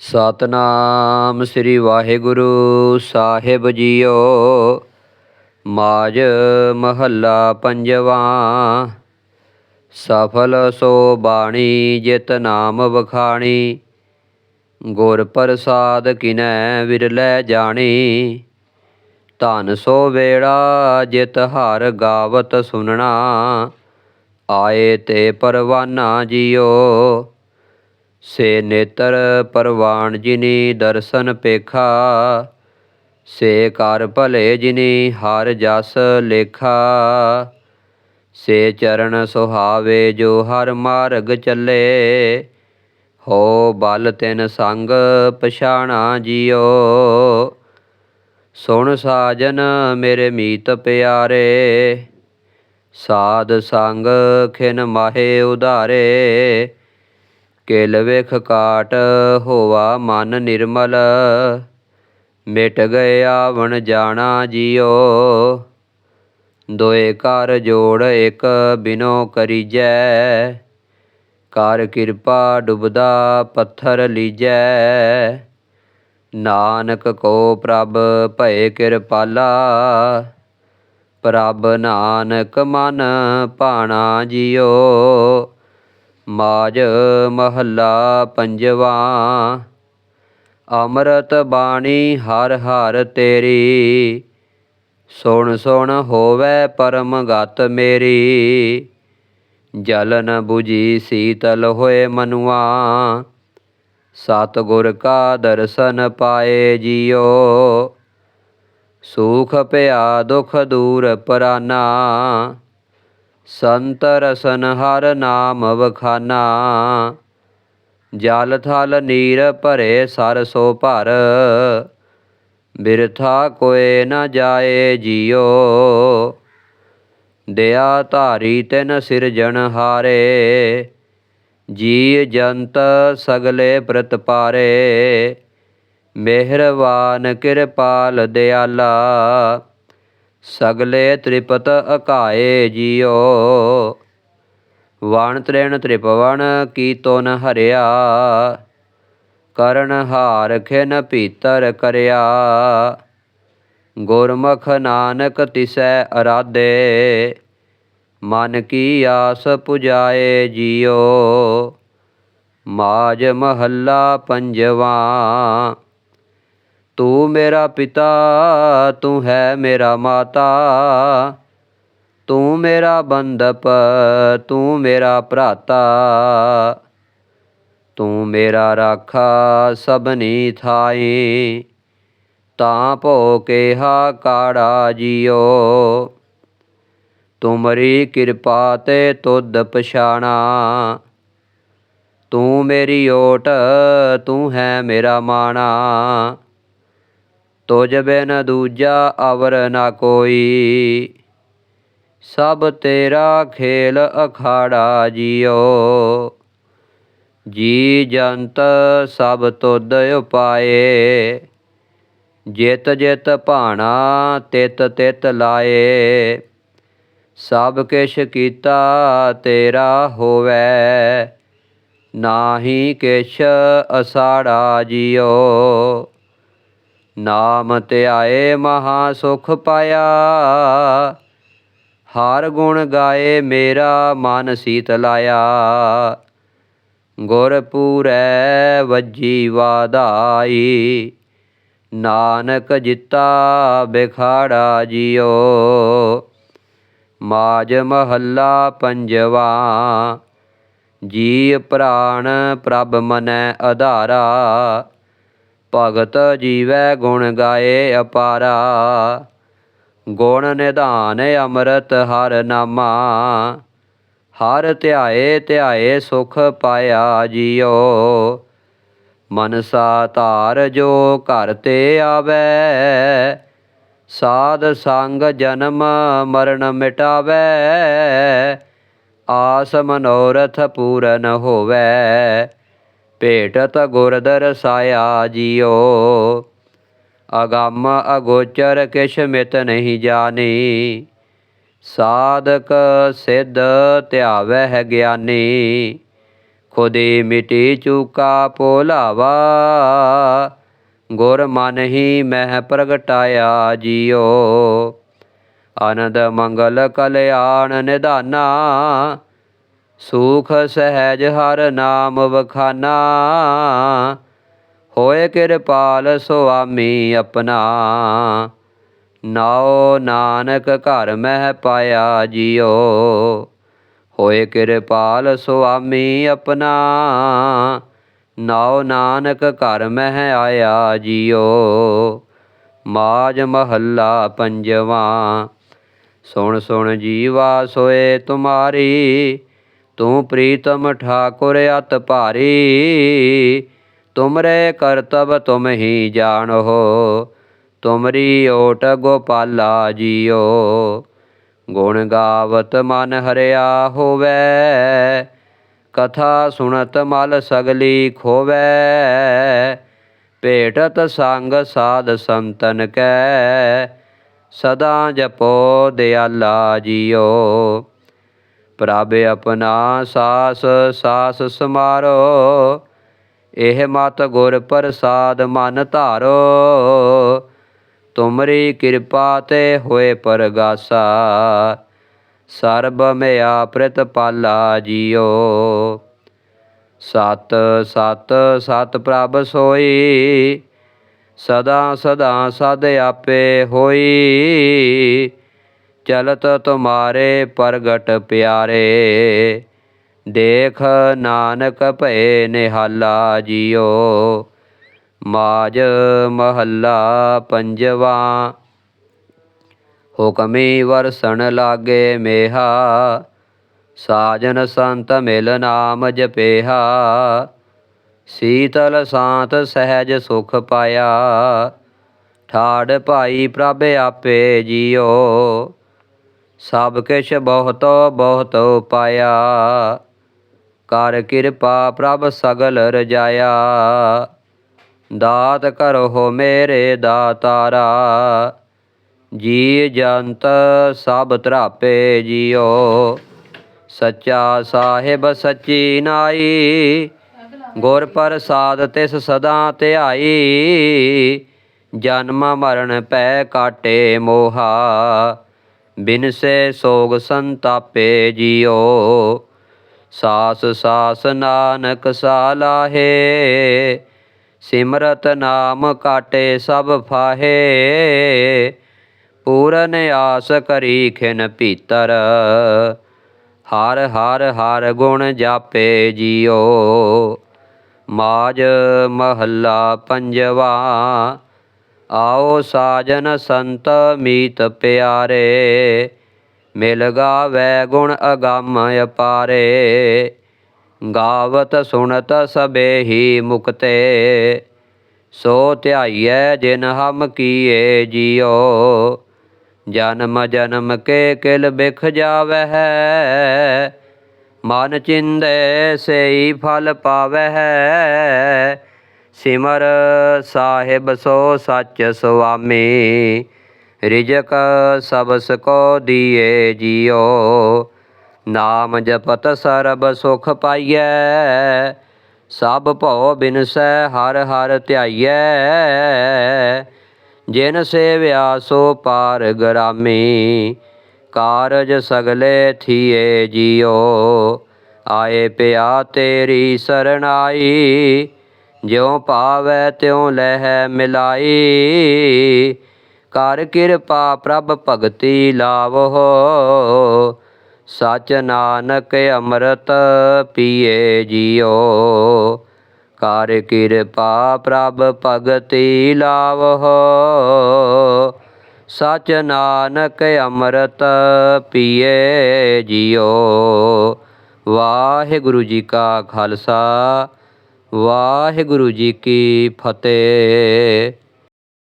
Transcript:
ਸਤਨਾਮ ਸ੍ਰੀ ਵਾਹਿਗੁਰੂ ਸਾਹਿਬ ਜੀਓ। ਮਾਜ ਮਹੱਲਾ ਪੰਜਵਾ। ਸਫਲ ਸੋ ਬਾਣੀ ਜਿਤ ਨਾਮ ਵਖਾਣੀ। ਗੁਰ ਪ੍ਰਸਾਦ ਕਿਨੈ ਵਿਰਲੇ ਜਾਣੀ। ਧਨ ਸੋ ਵੇੜਾ ਜਿਤ ਹਰ ਗਾਵਤ ਸੁਨਣਾ। ਆਏ ਤੇ ਪਰਵਾਨਾ ਜੀਓ। ਸੇ ਨੇਤਰ ਪਰਵਾਨ ਜਿਨੀ ਦਰਸ਼ਨ ਪੇਖਾ, ਸੇ ਕਰ ਭਲੇ ਜਿਨੀ ਹਰ ਜਸ ਲੇਖਾ, ਸੇ ਚਰਨ ਸੁਹਾਵੇ ਜੋ ਹਰ ਮਾਰਗ ਚੱਲੇ, ਹੋ ਬਲ ਤਿਨ ਸੰਗ ਪਛਾਣਾ ਜਿਓ। ਸੁਣ ਸਾਜਨ ਮੇਰੇ ਮੀਤ ਪਿਆਰੇ, ਸਾਧ ਸੰਗ ਖਿਨ ਮਾਹੇ ਉਧਾਰੇ ਕਿਲ ਵੇਖ ਕਾਟ ਹੋਵਾ ਮਨ ਨਿਰਮਲ। ਮਿਟ ਗਏ ਆਵਣ ਜਾਣਾ ਜਿਓ। ਦੋਏ ਕਰ ਜੋੜ ਇੱਕ ਬਿਨੋ ਕਰੀਜੈ। ਕਰ ਕਿਰਪਾ ਡੁਬਦਾ ਪੱਥਰ ਲੀਜੈ। ਨਾਨਕ ਕੋ ਪ੍ਰਭ ਭਏ ਕਿਰਪਾਲਾ। ਪ੍ਰਭ ਨਾਨਕ ਮਨ ਭਾਣਾ ਜਿਓ। ਮਾਜ ਮਹੱਲਾ ਪੰਜਵਾ। ਅੰਮ੍ਰਿਤ ਬਾਣੀ ਹਰ ਹਰ ਤੇਰੀ, ਸੁਣ ਸੁਣ ਹੋਵੇ ਪਰਮ ਗਤ ਮੇਰੀ। ਜਲਨ ਨ 부ਜੀ ਸੀਤਲ ਹੋਏ ਮਨੁਆ, ਸਤਿਗੁਰ ਕਾ ਦਰਸ਼ਨ ਪਾਏ ਜਿਓ। ਸੁਖ ਪਿਆ ਦੁਖ ਦੂਰ ਪਰਾਨਾ ਸੰਤ ਰਸਨ ਹਰ ਨਾਮ ਵਖਾਨਾ। ਜਲ ਥਲ ਨੀਰ ਭਰੇ ਸਰਸੋ ਭਰ। ਬਿਰਥਾ ਕੋਏ ਨਾ ਜਾਏ ਜਿਓ। ਦਇਆ ਧਾਰੀ ਤਿਨ ਸਿਰਜਣ ਹਾਰੇ। ਜੀ ਜੰਤ ਸਗਲੇ ਪ੍ਰਤਪਾਰੇ ਮਿਹਰਵਾਨ ਕਿਰਪਾਲ ਦਿਆਲਾ। ਸਗਲੇ ਤ੍ਰਿਪਤ ਅਕਾਏ ਜਿਓ ਵਣ ਤ੍ਰਿਣ ਤ੍ਰਿਪਵਣ ਕੀ ਤੁਨ ਹਰਿਆ। ਕਰਨ ਹਾਰ ਖਿਨ ਭੀਤਰ ਕਰਿਆ। ਗੁਰਮੁਖ ਨਾਨਕ ਤਿਸੈ ਅਰਾਧੇ। ਮਨ ਕੀ ਆਸ ਪੁਜਾਏ ਜਿਓ ਮਾਜ ਮਹੱਲਾ ਪੰਜਵਾ। ਤੂੰ ਮੇਰਾ ਪਿਤਾ, ਤੂੰ ਹੈ ਮੇਰਾ ਮਾਤਾ। ਤੂੰ ਮੇਰਾ ਬੰਦਪ ਤੂੰ ਮੇਰਾ ਭਰਾਤਾ। ਤੂੰ ਮੇਰਾ ਰਾਖਾ ਸਭਨੀ ਥਾਈ। ਤਾਂ ਭੋ ਕੇਹਾ ਕਾੜਾ ਜਿਓ। ਤੁਮਰੀ ਕਿਰਪਾ ਤੇ ਤੁਧ ਪਛਾਣਾ। ਤੂੰ ਮੇਰੀ ਓਟ, ਤੂੰ ਹੈ ਮੇਰਾ ਮਾਣਾ। ਤੁਝ ਬਿਨ ਦੂਜਾ ਅਵਰ ਨਾ ਕੋਈ। ਸਭ ਤੇਰਾ ਖੇਲ ਅਖਾੜਾ ਜਿਓ। ਜੀ ਜੰਤ ਸਭ ਤੁਧ ਉਪਾਏ। ਜਿਤ ਜਿਤ ਭਾਣਾ ਤਿਤ ਤਿਤ ਲਾਏ। ਸਭ ਕਿਛ ਕੀਤਾ ਤੇਰਾ ਹੋਵੇ। ਨਾਹੀ ਕਿਛ ਅਸਾੜਾ ਜਿਓ। ਨਾਮ ਧਿਆਏ ਮਹਾ ਸੁਖ ਪਾਇਆ। ਹਰ ਗੁਣ ਗਾਏ ਮੇਰਾ ਮਨ ਸ਼ੀਤਲਾਇਆ ਗੁਰ ਪੂਰੈ ਵੱਜੀ ਵਾਧਾਈ, ਨਾਨਕ ਜਿੱਤਾ ਬਿਖਾੜਾ ਜਿਓ ਮਾਜ ਮਹੱਲਾ ਪੰਜਵਾ ਜੀ ਪ੍ਰਾਣ ਪ੍ਰਭ ਮਨੈ ਆਧਾਰਾ ਭਗਤ ਜੀਵੈ ਗੁਣ ਗਾਏ ਅਪਾਰਾ। ਗੁਣ ਨਿਧਾਨ ਅੰਮ੍ਰਿਤ ਹਰ ਨਾਮਾ। ਹਰ ਧਿਆਏ ਧਿਆਏ ਸੁਖ ਪਾਇਆ ਜਿਓ। ਮਨਸਾ ਧਾਰ ਜੋ ਘਰ ਤੇ ਆਵੇ, ਸਾਧ ਸੰਗ ਜਨਮ ਮਰਨ ਮਿਟਾਵੇ। ਆਸ ਮਨੋਰਥ ਪੂਰਨ ਹੋਵੇ ਭੇਟਤ ਗੁਰ ਦਰਸਾਇਆ ਜਿਓ। ਅਗੰਮ ਅਗੋਚਰ ਕਿਛ ਮਿਤ ਨਹੀਂ ਜਾਣੀ। ਸਾਧਕ ਸਿੱਧ ਧਿਆਵੈ ਹੈ ਗਿਆਨੀ। ਖੁਦੀ ਮਿਟੀ ਚੂਕਾ ਭੋਲਾਵਾ ਗੁਰ ਮਨ ਹੀ ਮਹਿ ਪ੍ਰਗਟਾਇਆ ਜੀਓ। ਆਨੰਦ ਮੰਗਲ ਕਲਿਆਣ ਨਿਧਾਨਾ। ਸੂਖ ਸਹਿਜ ਹਰ ਨਾਮ ਵਖਾਨਾ। ਹੋਏ ਕਿਰਪਾਲ ਸੁਆਮੀ ਆਪਣਾ। ਨਾਉ ਨਾਨਕ ਘਰ ਮਹਿ ਪਾਇਆ ਜੀਓ। ਹੋਏ ਕਿਰਪਾਲ ਸੁਆਮੀ ਆਪਣਾ। ਨਾਉ ਨਾਨਕ ਘਰ ਮਹਿ ਆਇਆ ਜੀਓ। ਮਾਜ ਮਹੱਲਾ ਪੰਜਵਾਂ। ਸੁਣ ਸੁਣ ਜੀਵਾ ਸੋਏ ਤੁਮਾਰੀ। ਤੂੰ ਪ੍ਰੀਤਮ ਠਾਕੁਰ ਅਤ ਭਾਰੀ, ਤੁਮਰੇ ਕਰਤਬ ਤੁਮ ਹੀ ਜਾਣੋ, ਤੁਮਰੀ ਓਟ ਗੋਪਾਲਾ ਜੀਓ। ਗੁਣ ਗਾਵਤ ਮਨ ਹਰਿਆ ਹੋਵੇ, ਕਥਾ ਸੁਣਤ ਮਲ ਸਗਲੀ ਖੋਵੇ, ਭੇਟਤ ਸੰਗ ਸਾਧ ਸੰਤਨ ਕੈ, ਸਦਾ ਜਪੋ ਦਿਆਲਾ ਜੀਓ। ਪ੍ਰਭ ਆਪਣਾ ਸਾਸ ਸਾਸ ਸਮਾਰੋ। ਇਹ ਮਤ ਗੁਰ ਪ੍ਰਸਾਦ ਮਨ ਧਾਰੋ। ਤੁਮਰੀ ਕਿਰਪਾ ਤੇ ਹੋਏ ਪਰਗਾਸਾ। ਸਰਬ ਮਿਆ ਪ੍ਰਤਪਾਲਾ ਜੀਓ। ਸਤ ਸਤ ਸਤ ਪ੍ਰਭ ਸੋਈ। ਸਦਾ ਸਦਾ ਸਦ ਆਪੇ ਹੋਈ। ਚਲਤ ਤੁਮਾਰੇ ਪ੍ਰਗਟ ਪਿਆਰੇ ਦੇਖ ਨਾਨਕ ਭਏ ਨਿਹਾਲਾ ਜੀਓ ਮਾਜ ਮਹੱਲਾ ਪੰਜਵਾ ਹੁਕਮੀ ਵਰਸਣ ਲਾਗੇ ਮੇਹਾ ਸਾਜਨ ਸੰਤ ਮਿਲ ਨਾਮ ਜਪੇਹਾ ਸੀਤਲ ਸਾਤ ਸਹਿਜ ਸੁਖ ਪਾਇਆ ਠਾੜ ਭਾਈ ਪ੍ਰਭ ਆਪੇ ਜੀਓ ਸਭ ਕਿਛ ਬਹੁਤ ਬਹੁਤ ਪਾਇਆ। ਕਰ ਕਿਰਪਾ ਪ੍ਰਭ ਸਗਲ ਰਜਾਇਆ। ਦਾਤ ਕਰੋ ਮੇਰੇ ਦਾਤਾਰਾ। ਜੀ ਜੰਤ ਸਭ ਤਰਾਪੇ ਜੀਓ। ਸੱਚਾ ਸਾਹਿਬ ਸੱਚੀ ਨਾਈ। ਗੁਰ ਪ੍ਰਸਾਦ ਤਿਸ ਸਦਾ ਧਿਆਈ। ਜਨਮ ਮਰਨ ਪੈ ਕਾਟੇ ਮੋਹਾ। ਬਿਨਸੇ ਸੋਗ ਸੰਤਾਪੇ ਜੀਓ। ਸਾਸ ਸਾਸ ਨਾਨਕ ਸਾਲਾਹੇ ਸਿਮਰਤ ਨਾਮ ਕਾਟੇ ਸਭ ਫਾਹੇ। ਪੂਰਨ ਆਸ ਕਰੀ ਖਿਨ ਭੀਤਰ, ਹਰ ਹਰ ਹਰ ਗੁਣ ਜਾਪੇ ਜੀਓ। ਮਾਜ ਮਹੱਲਾ ਪੰਜਵਾ ਆਓ ਸਾਜਨ ਸੰਤ ਮੀਤ ਪਿਆਰੇ, ਮਿਲ ਗਾਵੇ ਗੁਣ ਅਗੰਮ ਅਪਾਰੇ। ਗਾਵਤ ਸੁਣਤ ਸਬੇ ਹੀ ਮੁਕਤੇ, ਸੋ ਧਿਆਈਐ ਜਿਨ ਹਮ ਕੀਏ ਜੀਓ। ਜਨਮ ਜਨਮ ਕੇ ਕਿਲ ਬਿਖ ਜਾਵਹਿ ਮਨ ਚਿੰਦੇ ਸਈ ਫਲ ਪਾਵਹਿ ਸਿਮਰ ਸਾਹਿਬ ਸੋ ਸੱਚ ਸੁਆਮੀ, ਰਿਜਕ ਸਬਸ ਕੋ ਦੀਏ ਜੀਓ। ਨਾਮ ਜਪਤ ਸਰਬ ਸੁਖ ਪਾਈਐ, ਸਭ ਭਉ ਬਿਨਸੈ ਹਰ ਹਰ ਧਿਆਈਐ। ਜਿਨ ਸੇਵਿਆ ਸੋ ਪਾਰ ਗਰਾਮੀ, ਕਾਰਜ ਸਗਲੇ ਥੀਏ ਜੀਓ। ਆਏ ਪਿਆ ਤੇਰੀ ਸਰਣਾਈ ਜਿਉ ਭਾਵੈ ਤਿਉ ਲਹਿ ਮਿਲਾਈ। ਕਰ ਕਿਰਪਾ ਪ੍ਰਭ ਭਗਤੀ ਲਾਵੋ ਸਚ ਨਾਨਕ ਅੰਮ੍ਰਿਤ ਪੀਏ ਜੀਓ। ਕਰ ਕਿਰਪਾ ਪ੍ਰਭ ਭਗਤੀ ਲਾਵੋ ਸਚ ਨਾਨਕ ਅੰਮ੍ਰਿਤ ਪੀਏ ਜੀਓ। ਵਾਹਿਗੁਰੂ ਜੀ ਕਾ ਖਾਲਸਾ। ਵਾਹਿਗੁਰੂ ਜੀ ਕੀ ਫਤਿਹ।